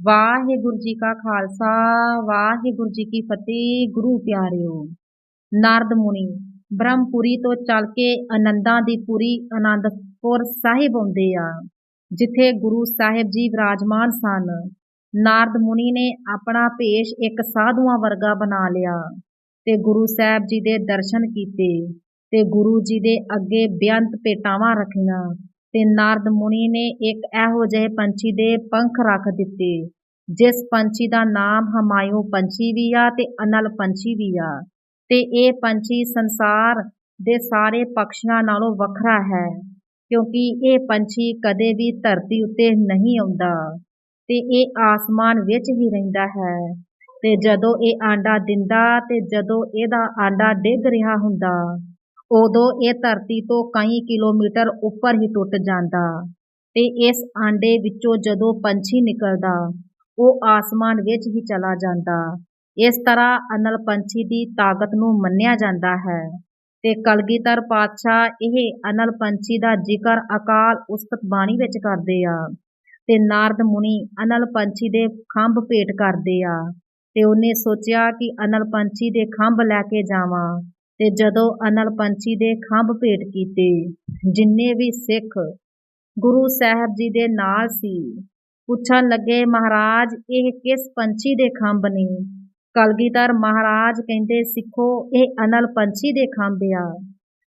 ਵਾਹਿਗੁਰੂ ਜੀ ਕਾ ਖਾਲਸਾ, ਵਾਹਿਗੁਰੂ ਜੀ ਕੀ ਫਤਿਹ, ਗੁਰੂ ਪਿਆਰਿਓ। ਨਾਰਦ ਮੁਨੀ, ਬ੍ਰਹਮਪੁਰੀ ਤੋਂ ਚੱਲ ਕੇ ਆਨੰਦਾਂ ਦੀ ਪੁਰੀ ਆਨੰਦਪੁਰ ਸਾਹਿਬ ਆਉਂਦੇ ਆ, ਜਿੱਥੇ ਗੁਰੂ ਸਾਹਿਬ ਜੀ ਵਿਰਾਜਮਾਨ ਸਨ। ਨਾਰਦ ਮੁਨੀ ਨੇ ਆਪਣਾ ਭੇਸ਼ ਇੱਕ ਸਾਧੂਆਂ ਵਰਗਾ ਬਣਾ ਲਿਆ ਤੇ ਗੁਰੂ ਸਾਹਿਬ ਜੀ ਦੇ ਦਰਸ਼ਨ ਕੀਤੇ ਤੇ ਗੁਰੂ ਜੀ ਦੇ ਅੱਗੇ ਬੇਅੰਤ ਭੇਟਾਵਾਂ ਰੱਖੀਆਂ। ਤੇ ਨਾਰਦ ਮੁਨੀ ਨੇ ਇੱਕ ਇਹੋ ਜਿਹੇ ਪੰਛੀ ਦੇ ਪੰਖ ਰੱਖ ਦਿੱਤੇ, ਜਿਸ ਪੰਛੀ ਦਾ ਨਾਮ ਹਮਾਇੂ ਪੰਛੀ ਵੀ ਆ ਤੇ ਅਨਲ ਪੰਛੀ ਵੀ ਆ। ਤੇ ਇਹ ਪੰਛੀ ਸੰਸਾਰ ਦੇ ਸਾਰੇ ਪੰਛੀਆਂ ਨਾਲੋਂ ਵੱਖਰਾ ਹੈ, ਕਿਉਂਕਿ ਇਹ ਪੰਛੀ ਕਦੇ ਵੀ ਧਰਤੀ ਉੱਤੇ ਨਹੀਂ ਆਉਂਦਾ, ਤੇ ਇਹ ਆਸਮਾਨ ਵਿੱਚ ਹੀ ਰਹਿੰਦਾ ਹੈ। ਤੇ ਜਦੋਂ ਇਹ ਆਂਡਾ ਦਿੰਦਾ ਤੇ ਜਦੋਂ ਇਹਦਾ ਆਂਡਾ ਡਿੱਗ ਰਿਹਾ ਹੁੰਦਾ ਉਦੋਂ ਇਹ ਧਰਤੀ ਤੋਂ ਕਈ ਕਿਲੋਮੀਟਰ ਉੱਪਰ ਹੀ ਟੁੱਟ ਜਾਂਦਾ ਤੇ ਇਸ ਆਂਡੇ ਵਿੱਚੋਂ ਜਦੋਂ ਪੰਛੀ ਨਿਕਲਦਾ, ਉਹ ਆਸਮਾਨ ਵਿੱਚ ਹੀ ਚਲਾ ਜਾਂਦਾ। ਇਸ ਤਰ੍ਹਾਂ ਅਨਲ ਪੰਛੀ ਦੀ ਤਾਕਤ ਨੂੰ ਮੰਨਿਆ ਜਾਂਦਾ ਹੈ ਤੇ ਕਲਗੀਧਰ ਪਾਤਸ਼ਾਹ ਇਹ ਅਨਲ ਪੰਛੀ ਦਾ ਜ਼ਿਕਰ ਅਕਾਲ ਉਸਤਤ ਬਾਣੀ ਵਿੱਚ ਕਰਦੇ ਆ ਤੇ ਨਾਰਦ ਮੁਨੀ ਅਨਲ ਪੰਛੀ ਦੇ ਖੰਭ ਭੇਟ ਕਰਦੇ ਆ ਤੇ ਉਹਨੇ ਸੋਚਿਆ ਕਿ ਅਨਲ ਪੰਛੀ ਦੇ ਖੰਭ ਲੈ ਕੇ ਜਾਵਾਂ। ਤੇ ਜਦੋਂ ਅਨਲ ਪੰਛੀ ਦੇ ਖੰਭ ਭੇਟ ਕੀਤੇ, ਜਿੰਨੇ ਵੀ ਸਿੱਖ ਗੁਰੂ ਸਾਹਿਬ ਜੀ ਦੇ ਨਾਲ ਸੀ, ਪੁੱਛਣ ਲੱਗੇ, ਮਹਾਰਾਜ, ਇਹ ਕਿਸ ਪੰਛੀ ਦੇ ਖੰਭ ਨੇ? ਕਲਗੀਧਰ ਮਹਾਰਾਜ ਕਹਿੰਦੇ, ਸਿੱਖੋ, ਇਹ ਅਨਲ ਪੰਛੀ ਦੇ ਖੰਭ ਆ।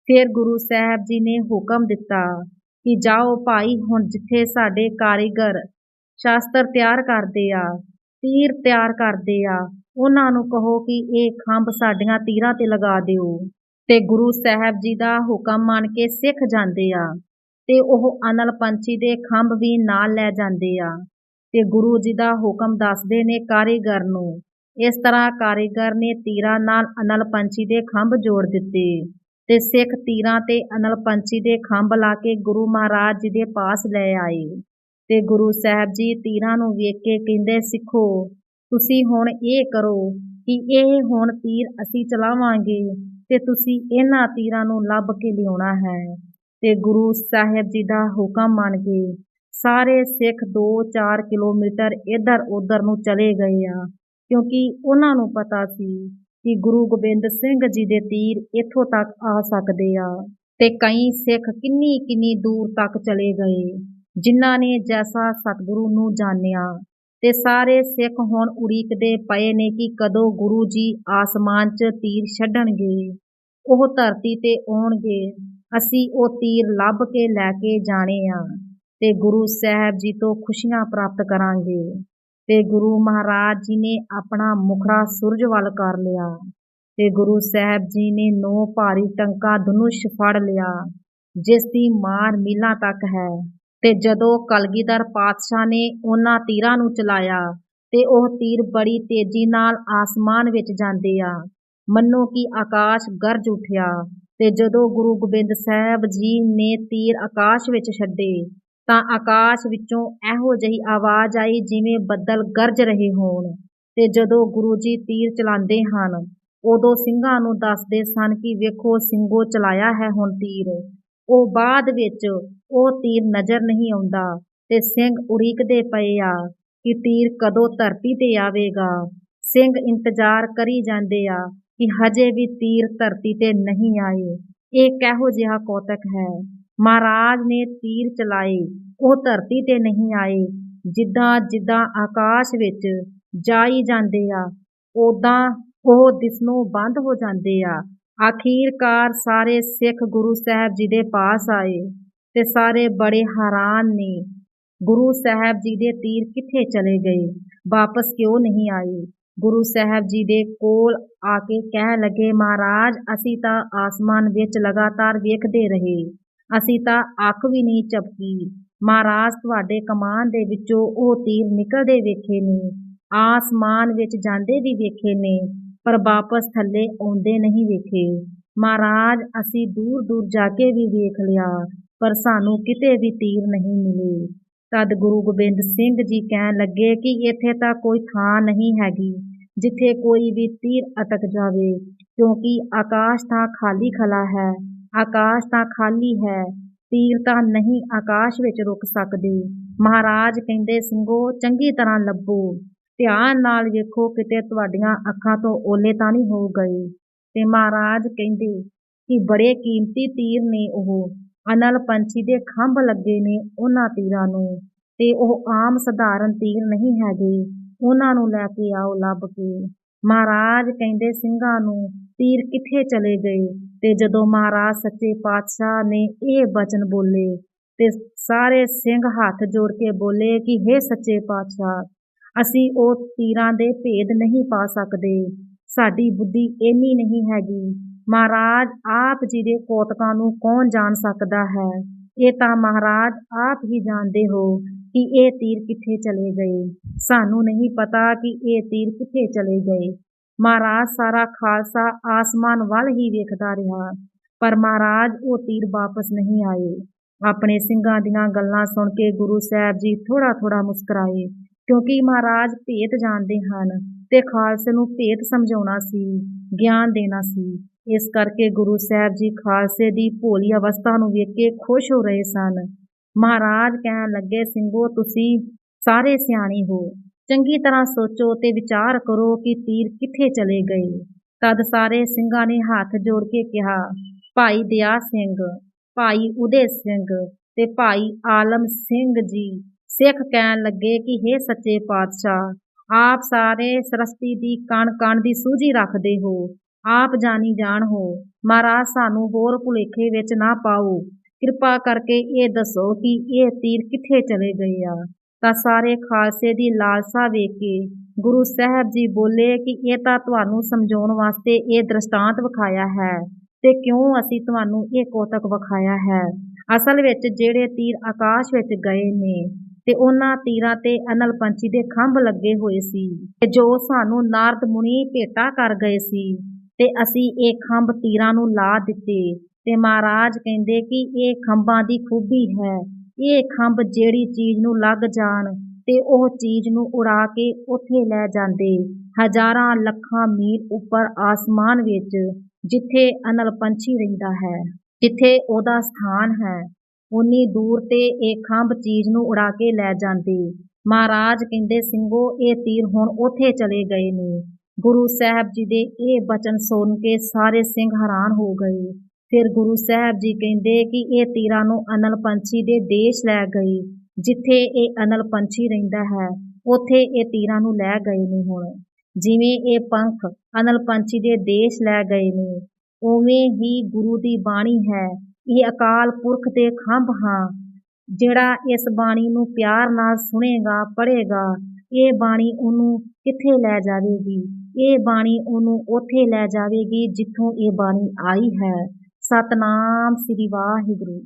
ਫਿਰ ਗੁਰੂ ਸਾਹਿਬ ਜੀ ਨੇ ਹੁਕਮ ਦਿੱਤਾ ਕਿ, ਜਾਓ ਭਾਈ, ਹੁਣ ਜਿੱਥੇ ਸਾਡੇ ਕਾਰੀਗਰ ਸ਼ਾਸਤਰ ਤਿਆਰ ਕਰਦੇ ਆ ਤੀਰ ਤਿਆਰ ਕਰਦੇ ਆ। ਉਹਨਾਂ ਨੂੰ ਕਹੋ ਕਿ ਇਹ ਖੰਭ ਸਾਡੀਆਂ ਤੀਰਾਂ ਤੇ ਲਗਾ ਦਿਓ। ਤੇ ਗੁਰੂ ਸਾਹਿਬ ਜੀ ਦਾ ਹੁਕਮ ਮੰਨ ਕੇ ਸਿੱਖ ਜਾਂਦੇ ਆ ਤੇ ਉਹ ਅਨਲ ਪੰਛੀ ਦੇ ਖੰਭ ਵੀ ਨਾਲ ਲੈ ਜਾਂਦੇ ਆ। ਤੇ ਗੁਰੂ ਜੀ ਦਾ ਹੁਕਮ ਦੱਸਦੇ ਨੇ ਕਾਰੀਗਰ ਨੂੰ, ਇਸ ਤਰ੍ਹਾਂ ਕਾਰੀਗਰ ਨੇ ਤੀਰਾਂ ਨਾਲ ਅਨਲ ਪੰਛੀ ਦੇ ਖੰਭ ਜੋੜ ਦਿੱਤੇ ਤੇ ਸਿੱਖ ਤੀਰਾਂ ਤੇ ਅਨਲ ਪੰਛੀ ਦੇ ਖੰਭ ਲਾ ਕੇ ਗੁਰੂ ਮਹਾਰਾਜ ਜੀ ਦੇ ਪਾਸ ਲੈ ਆਏ। ਤੇ ਗੁਰੂ ਸਾਹਿਬ ਜੀ ਤੀਰਾਂ ਨੂੰ ਵੇਖ ਕੇ ਕਹਿੰਦੇ, ਸਿੱਖੋ, ਤੁਸੀਂ ਹੁਣ ਇਹ ਕਰੋ ਕਿ ਇਹ ਹੁਣ ਤੀਰ ਅਸੀਂ ਚਲਾਵਾਂਗੇ ਤੇ ਤੁਸੀਂ ਇਹਨਾਂ ਤੀਰਾਂ ਨੂੰ ਲੱਭ ਕੇ ਲਿਆਉਣਾ ਹੈ। ਤੇ ਗੁਰੂ ਸਾਹਿਬ ਜੀ ਦਾ ਹੁਕਮ ਮੰਨ ਕੇ ਸਾਰੇ ਸਿੱਖ 2-4 ਕਿਲੋਮੀਟਰ ਇੱਧਰ ਉੱਧਰ ਨੂੰ ਚਲੇ ਗਏ ਆ, ਕਿਉਂਕਿ ਉਹਨਾਂ ਨੂੰ ਪਤਾ ਸੀ ਕਿ ਗੁਰੂ ਗੋਬਿੰਦ ਸਿੰਘ ਜੀ ਦੇ ਤੀਰ ਇੱਥੋਂ ਤੱਕ ਆ ਸਕਦੇ ਆ ਤੇ ਕਈ ਸਿੱਖ ਕਿੰਨੀ ਕਿੰਨੀ ਦੂਰ ਤੱਕ ਚਲੇ ਗਏ। ਜਿਨ੍ਹਾਂ ਨੇ ਜੈਸਾ ਸਤਿਗੁਰੂ ਨੂੰ ਜਾਣਿਆ ਤੇ ਸਾਰੇ ਸਿੱਖ ਹੁਣ ਉਡੀਕਦੇ ਪਏ ਨੇ ਕਿ ਕਦੋਂ ਗੁਰੂ ਜੀ ਆਸਮਾਨ 'ਚ ਤੀਰ ਛੱਡਣਗੇ, ਉਹ ਧਰਤੀ ਤੇ ਆਉਣਗੇ। ਅਸੀਂ ਉਹ ਤੀਰ ਲੱਭ ਕੇ ਲੈ ਕੇ ਜਾਣੇ ਆ ਤੇ ਗੁਰੂ ਸਾਹਿਬ ਜੀ ਤੋਂ ਖੁਸ਼ੀਆਂ ਪ੍ਰਾਪਤ ਕਰਾਂਗੇ ਤੇ ਗੁਰੂ ਮਹਾਰਾਜ ਜੀ ਨੇ ਆਪਣਾ ਮੁਖੜਾ ਸੂਰਜ ਵੱਲ ਕਰ ਲਿਆ ਤੇ ਗੁਰੂ ਸਾਹਿਬ ਜੀ ਨੇ ਨੌ ਭਾਰੀ ਟੰਕਾ ਧਨੁਸ਼ ਫੜ ਲਿਆ, ਜਿਸ ਦੀ ਮਾਰ ਮੀਲਾਂ ਤੱਕ ਹੈ। ਤੇ ਜਦੋਂ ਕਲਗੀਧਰ ਪਾਤਸ਼ਾਹ ਨੇ ਉਹਨਾਂ ਤੀਰਾਂ ਨੂੰ ਚਲਾਇਆ ਤੇ ਉਹ ਤੀਰ ਬੜੀ ਤੇਜ਼ੀ ਨਾਲ ਆਸਮਾਨ ਵਿੱਚ ਜਾਂਦੇ ਆ, ਮੰਨੋ ਕਿ ਆਕਾਸ਼ ਗਰਜ ਉੱਠਿਆ ਤੇ ਜਦੋਂ ਗੁਰੂ ਗੋਬਿੰਦ ਸਾਹਿਬ ਜੀ ਨੇ ਤੀਰ ਆਕਾਸ਼ ਵਿੱਚ ਛੱਡੇ ਤਾਂ ਆਕਾਸ਼ ਵਿੱਚੋਂ ਇਹੋ ਜਿਹੀ ਆਵਾਜ਼ ਆਈ ਜਿਵੇਂ ਬੱਦਲ ਗਰਜ ਰਹੇ ਹੋਣ ਤੇ ਜਦੋਂ ਗੁਰੂ ਜੀ ਤੀਰ ਚਲਾਉਂਦੇ ਹਨ, ਉਦੋਂ ਸਿੰਘਾਂ ਨੂੰ ਦੱਸਦੇ ਸਨ ਕਿ ਵੇਖੋ ਸਿੰਘੋ ਚਲਾਇਆ ਹੈ ਹੁਣ ਤੀਰ। ਉਹ ਬਾਅਦ ਵਿੱਚ ਉਹ ਤੀਰ ਨਜ਼ਰ ਨਹੀਂ ਆਉਂਦਾ ਤੇ ਸਿੰਘ ਉਡੀਕਦੇ ਪਏ ਆ ਕਿ ਤੀਰ ਕਦੋਂ ਧਰਤੀ ਤੇ ਆਵੇਗਾ। ਸਿੰਘ ਇੰਤਜ਼ਾਰ ਕਰੀ ਜਾਂਦੇ ਆ ਕਿ ਹਜੇ ਵੀ ਤੀਰ ਧਰਤੀ ਤੇ ਨਹੀਂ ਆਏ। ਇਹ ਕਿਹੋ ਜਿਹਾ ਕੌਤਕ ਹੈ? ਮਹਾਰਾਜ ਨੇ ਤੀਰ ਚਲਾਏ, ਉਹ ਧਰਤੀ ਤੇ ਨਹੀਂ ਆਏ। ਜਿੱਦਾਂ ਜਿੱਦਾਂ ਆਕਾਸ਼ ਵਿੱਚ ਜਾਈ ਜਾਂਦੇ ਆ ਉਦਾਂ ਉਹ ਦਿਸਣੋਂ ਬੰਦ ਹੋ ਜਾਂਦੇ ਆ। ਆਖੀਰਕਾਰ ਸਾਰੇ ਸਿੱਖ ਗੁਰੂ ਸਾਹਿਬ ਜੀ ਦੇ ਪਾਸ ਆਏ ਤੇ ਸਾਰੇ ਬੜੇ ਹੈਰਾਨ ਨੇ। ਗੁਰੂ ਸਾਹਿਬ ਜੀ ਦੇ ਤੀਰ ਕਿੱਥੇ ਚਲੇ ਗਏ? ਵਾਪਸ ਕਿਉਂ ਨਹੀਂ ਆਏ? ਗੁਰੂ ਸਾਹਿਬ ਜੀ ਦੇ ਕੋਲ ਆ ਕੇ ਕਹਿ ਲੱਗੇ, ਮਹਾਰਾਜ, ਅਸੀਂ ਤਾਂ ਆਸਮਾਨ ਵਿੱਚ ਲਗਾਤਾਰ ਵੇਖਦੇ ਰਹੇ। ਅਸੀਂ ਤਾਂ ਅੱਖ ਵੀ ਨਹੀਂ ਚਪਕੀ ਮਹਾਰਾਜ, ਤੁਹਾਡੇ ਕਮਾਨ ਦੇ ਵਿੱਚੋਂ ਉਹ ਤੀਰ ਨਿਕਲਦੇ ਵੇਖੇ ਨੇ। ਆਸਮਾਨ ਵਿੱਚ ਜਾਂਦੇ ਵੀ ਵੇਖੇ ਨੇ। ਪਰ ਵਾਪਸ ਥੱਲੇ ਆਉਂਦੇ ਨਹੀਂ ਵੇਖੇ। ਮਹਾਰਾਜ, ਅਸੀਂ ਦੂਰ ਦੂਰ ਜਾ ਕੇ ਵੀ ਵੇਖ ਲਿਆ, ਪਰ ਸਾਨੂੰ ਕਿਤੇ ਵੀ ਤੀਰ ਨਹੀਂ ਮਿਲੇ। ਤਦ ਗੁਰੂ ਗੋਬਿੰਦ ਸਿੰਘ ਜੀ ਕਹਿਣ ਲੱਗੇ ਕਿ ਇੱਥੇ ਤਾਂ ਕੋਈ ਥਾਂ ਨਹੀਂ ਹੈਗੀ, ਜਿੱਥੇ ਕੋਈ ਵੀ ਤੀਰ ਅਟਕ ਜਾਵੇ, ਕਿਉਂਕਿ ਆਕਾਸ਼ ਤਾਂ ਖਾਲੀ ਖਲਾ ਹੈ, ਆਕਾਸ਼ ਤਾਂ ਖਾਲੀ ਹੈ, ਤੀਰ ਤਾਂ ਨਹੀਂ ਆਕਾਸ਼ ਵਿੱਚ ਰੁਕ ਸਕਦੇ। ਮਹਾਰਾਜ ਕਹਿੰਦੇ, ਸਿੰਘੋ, ਚੰਗੀ ਤਰ੍ਹਾਂ ਲੱਭੋ। ਧਿਆਨ ਨਾਲ ਵੇਖੋ ਕਿਤੇ ਤੁਹਾਡੀਆਂ ਅੱਖਾਂ ਤੋਂ ਓਲੇ ਤਾਂ ਨਹੀਂ ਹੋ ਗਏ। ਤੇ ਮਹਾਰਾਜ ਕਹਿੰਦੇ ਕਿ ਬੜੇ ਕੀਮਤੀ ਤੀਰ ਨੇ ਉਹ। ਅਨਲ ਪੰਛੀ ਦੇ ਖੰਭ ਲੱਗੇ ਨੇ ਉਹਨਾਂ ਤੀਰਾਂ ਨੂੰ। ਤੇ ਉਹ ਆਮ ਸਧਾਰਨ ਤੀਰ ਨਹੀਂ ਹੈਗੇ। ਉਹਨਾਂ ਨੂੰ ਲੈ ਕੇ ਆਓ ਲੱਭ ਕੇ। ਮਹਾਰਾਜ ਕਹਿੰਦੇ ਸਿੰਘਾਂ ਨੂੰ ਤੀਰ ਕਿੱਥੇ ਚਲੇ ਗਏ? ਤੇ ਜਦੋਂ ਮਹਾਰਾਜ ਸੱਚੇ ਪਾਤਸ਼ਾਹ ਨੇ ਇਹ ਬਚਨ ਬੋਲੇ, ਤੇ ਸਾਰੇ ਸਿੰਘ ਹੱਥ ਜੋੜ ਕੇ ਬੋਲੇ ਕਿ हे ਸੱਚੇ ਪਾਤਸ਼ਾਹ ਅਸੀਂ ਉਹ ਤੀਰਾਂ ਦੇ ਭੇਦ ਨਹੀਂ ਪਾ ਸਕਦੇ। ਸਾਡੀ ਬੁੱਧੀ ਇੰਨੀ ਨਹੀਂ ਹੈਗੀ। ਮਹਾਰਾਜ ਆਪ ਜੀ ਦੇ ਕੋਤਕਾਂ ਨੂੰ ਕੌਣ ਜਾਣ ਸਕਦਾ ਹੈ? ਇਹ ਤਾਂ ਮਹਾਰਾਜ ਆਪ ਹੀ ਜਾਣਦੇ ਹੋ ਕਿ ਇਹ ਤੀਰ ਕਿੱਥੇ ਚਲੇ ਗਏ। ਸਾਨੂੰ ਨਹੀਂ ਪਤਾ ਕਿ ਇਹ ਤੀਰ ਕਿੱਥੇ ਚਲੇ ਗਏ। ਮਹਾਰਾਜ ਸਾਰਾ ਖਾਲਸਾ ਆਸਮਾਨ ਵੱਲ ਹੀ ਵੇਖਦਾ ਰਿਹਾ, ਪਰ ਮਹਾਰਾਜ ਉਹ ਤੀਰ ਵਾਪਸ ਨਹੀਂ ਆਏ। ਆਪਣੇ ਸਿੰਘਾਂ ਦੀਆਂ ਗੱਲਾਂ ਸੁਣ ਕੇ ਗੁਰੂ ਸਾਹਿਬ ਜੀ ਥੋੜਾ ਥੋੜਾ ਮੁਸਕਰਾਏ। ਕਿਉਂਕਿ ਮਹਾਰਾਜ ਭੇਤ ਜਾਣਦੇ ਹਨ ਤੇ ਖਾਲਸੇ ਨੂੰ ਭੇਤ ਸਮਝਾਉਣਾ ਸੀ, ਗਿਆਨ ਦੇਣਾ ਸੀ। ਇਸ ਕਰਕੇ ਗੁਰੂ ਸਾਹਿਬ ਜੀ ਖਾਲਸੇ ਦੀ ਭੋਲੀ ਅਵਸਥਾ ਨੂੰ ਵੇਖ ਕੇ ਖੁਸ਼ ਹੋ ਰਹੇ ਸਨ। ਮਹਾਰਾਜ ਕਹਿਣ ਲੱਗੇ ਸਿੰਘੋ ਤੁਸੀਂ ਸਾਰੇ ਸਿਆਣੇ ਹੋ। ਚੰਗੀ ਤਰ੍ਹਾਂ ਸੋਚੋ ਤੇ ਵਿਚਾਰ ਕਰੋ ਕਿ ਤੀਰ ਕਿੱਥੇ ਚਲੇ ਗਏ। ਤਦ ਸਾਰੇ ਸਿੰਘਾਂ ਨੇ ਹੱਥ ਜੋੜ ਕੇ ਕਿਹਾ, ਭਾਈ ਦਿਆ ਸਿੰਘ, ਭਾਈ ਉਦੇ ਸਿੰਘ ਤੇ ਭਾਈ ਆਲਮ ਸਿੰਘ ਜੀ ਸਿੱਖ ਕਹਿਣ ਲੱਗੇ ਕਿ हे ਸੱਚੇ ਪਾਤਸ਼ਾਹ, ਆਪ ਸਾਰੇ ਸਰਸਤੀ ਦੀ ਕਣ ਕਣ ਦੀ ਸੂਝੀ ਰੱਖਦੇ ਹੋ, ਆਪ ਜਾਣੀ ਜਾਣ ਹੋ। ਮਹਾਰਾਜ ਸਾਨੂੰ ਹੋਰ ਭੁਲੇਖੇ ਵਿੱਚ ਨਾ ਪਾਓ। ਕਿਰਪਾ ਕਰਕੇ ਇਹ ਦੱਸੋ ਕਿ ਇਹ ਤੀਰ ਕਿੱਥੇ ਚਲੇ ਗਏ ਆ। ਤਾਂ ਸਾਰੇ ਖਾਲਸੇ ਦੀ ਲਾਲਸਾ ਵੇਖ ਕੇ ਗੁਰੂ ਸਾਹਿਬ ਜੀ ਬੋਲੇ ਕਿ ਇਹ ਤਾਂ ਤੁਹਾਨੂੰ ਸਮਝਾਉਣ ਵਾਸਤੇ ਇਹ ਦ੍ਰਿਸ਼ਟਾਂਤ ਵਿਖਾਇਆ ਹੈ ਤੇ ਕਿਉਂ ਅਸੀਂ ਤੁਹਾਨੂੰ ਇਹ ਕੋਤਕ ਵਿਖਾਇਆ ਹੈ। ਅਸਲ ਵਿੱਚ ਜਿਹੜੇ ਤੀਰ ਆਕਾਸ਼ ਵਿੱਚ ਗਏ ਨੇ ਤੇ ਉਹਨਾਂ ਤੀਰਾਂ ਤੇ ਅਨਲ ਪੰਛੀ ਦੇ ਖੰਭ ਲੱਗੇ ਹੋਏ ਸੀ ਤੇ ਜੋ ਸਾਨੂੰ ਨਾਰਦ ਮੁਨੀ ਭੇਟਾ ਕਰ ਗਏ ਸੀ ਤੇ ਅਸੀਂ ਇਹ ਖੰਭ ਤੀਰਾਂ ਨੂੰ ਲਾ ਦਿੱਤੇ ਤੇ ਮਹਾਰਾਜ ਕਹਿੰਦੇ ਕਿ ਇਹ ਖੰਭਾਂ ਦੀ ਖੂਬੀ ਹੈ, ਇਹ ਖੰਭ ਜਿਹੜੀ ਚੀਜ਼ ਨੂੰ ਲੱਗ ਜਾਣ ਤੇ ਉਹ ਚੀਜ਼ ਨੂੰ ਉਡਾ ਕੇ ਉੱਥੇ ਲੈ ਜਾਂਦੇ। ਹਜ਼ਾਰਾਂ ਲੱਖਾਂ ਮੀਲ ਉੱਪਰ ਆਸਮਾਨ ਵਿੱਚ ਜਿੱਥੇ ਅਨਲ ਪੰਛੀ ਰਹਿੰਦਾ ਹੈ, ਜਿੱਥੇ ਉਹਦਾ ਸਥਾਨ ਹੈ ਉਨੀ ਦੂਰ ਤੇ ਇਹ ਖੰਭ ਚੀਜ਼ ਨੂੰ ਉਡਾ ਕੇ ਲੈ ਜਾਂਦੇ। ਮਹਾਰਾਜ ਕਹਿੰਦੇ, ਸਿੰਘੋ, ਇਹ ਤੀਰ ਹੁਣ ਉੱਥੇ ਚਲੇ ਗਏ ਨੇ। ਗੁਰੂ ਸਾਹਿਬ ਜੀ ਦੇ ਇਹ ਬਚਨ ਸੁਣ ਕੇ ਸਾਰੇ ਸਿੰਘ ਹੈਰਾਨ ਹੋ ਗਏ। ਫਿਰ ਗੁਰੂ ਸਾਹਿਬ ਜੀ ਕਹਿੰਦੇ ਕਿ ਇਹ ਤੀਰਾਂ ਨੂੰ ਅਨਲ ਪੰਛੀ ਦੇ ਦੇਸ਼ ਲੈ ਗਏ ਜਿੱਥੇ ਇਹ ਅਨਲ ਪੰਛੀ ਰਹਿੰਦਾ ਹੈ, ਉੱਥੇ ਇਹ ਤੀਰਾਂ ਨੂੰ ਲੈ ਗਏ ਨੇ ਹੁਣ। ਜਿਵੇਂ ਇਹ ਪੰਖ ਅਨਲ ਪੰਛੀ ਦੇ ਦੇਸ਼ ਲੈ ਗਏ ਨੇ, ਉਵੇਂ ਹੀ ਗੁਰੂ ਦੀ ਬਾਣੀ ਹੈ। ਇਹ ਅਕਾਲ ਪੁਰਖ ਦੇ ਖੰਭ ਹਾਂ, ਜਿਹੜਾ ਇਸ ਬਾਣੀ ਨੂੰ ਪਿਆਰ ਨਾਲ ਸੁਣੇਗਾ, ਪੜ੍ਹੇਗਾ, ਇਹ ਬਾਣੀ ਉਹਨੂੰ ਕਿੱਥੇ ਲੈ ਜਾਵੇਗੀ? ਇਹ ਬਾਣੀ ਉਹਨੂੰ ਉੱਥੇ ਲੈ ਜਾਵੇਗੀ ਜਿੱਥੋਂ ਇਹ ਬਾਣੀ ਆਈ ਹੈ। ਸਤਨਾਮ ਸ੍ਰੀ ਵਾਹਿਗੁਰੂ।